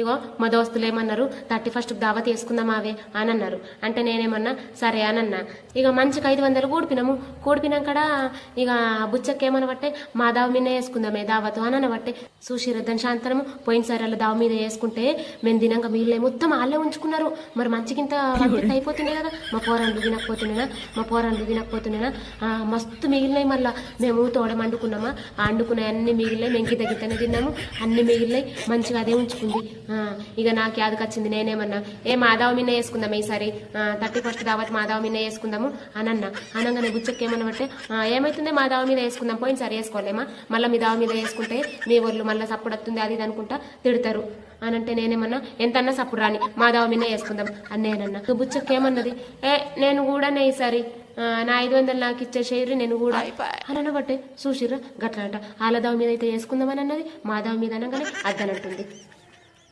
ఇగో మా దోస్తులు ఏమన్నారు? థర్టీ ఫస్ట్ దావత్ వేసుకుందాం అవే అని అన్నారు అంటే నేనేమన్నా సరే అని ఇక మంచిగా ఐదు వందలు కూడిపినాము. కూడిపినాకడ ఇక బుచ్చకి ఏమనబట్టే మా దావ మీద వేసుకుందామే దావతు అని అనబట్టే సుశీరద్దన్ శాంతనము పోయినసారి వాళ్ళ దావ మీద వేసుకుంటే మేము దినంగా మిగిలిన మొత్తం వాళ్ళే ఉంచుకున్నారు. మరి మంచికింత అయిపోతున్నాయి అయిపోతుండే కదా. మా పోరాన్లు తినకపోతుండేనా మా పోరాన్లు తినకపోతుండేనా మస్తు మిగిలినాయి మళ్ళా. మేము తోడ వండుకున్నామా ఆ వండుకునే అన్ని మిగిలినాయి. మేము గిద్ద గిద్దనే తిన్నాము. అన్ని మిగిలినాయి. మంచిగా అదే ఉంచుకుంది. ఇక నాకు యాదకి వచ్చింది నేనేమన్నా? ఏ మాధవ మిన్న వేసుకుందాం ఈసారి? థర్టీ ఫస్ట్ దావత్ మాధవ మిన్న వేసుకుందాము అని అన్నా అనగానే బుచ్చకి ఏమన్నబట్టే "ఆ, ఏమైతుంది మాధవ మీద వేసుకుందాం పోయినసారి వేసుకోలేమా? మళ్ళీ మీ దావ మీద వేసుకుంటే మీ వాళ్ళు మళ్ళీ సప్పుడు వస్తుంది అది ఇది అనుకుంటా తిడతారు. అని అంటే నేనేమన్నా ఎంతన్నా సప్పుడు రాని మాధవ మిన్న వేసుకుందాం అని నేనన్నా. ఇక బుచ్చకి ఏమన్నది ఏ నేను కూడానే ఈసారి నా ఐదు వందలు నాకు ఇచ్చేసేయరు నేను కూడా. అని అనబట్టే చూసిర్రా గట్లా అంట వాళ్ళ దావ మీద అయితే వేసుకుందామని అన్నది మా దావ మీద అనగానే అద్దనంటుంది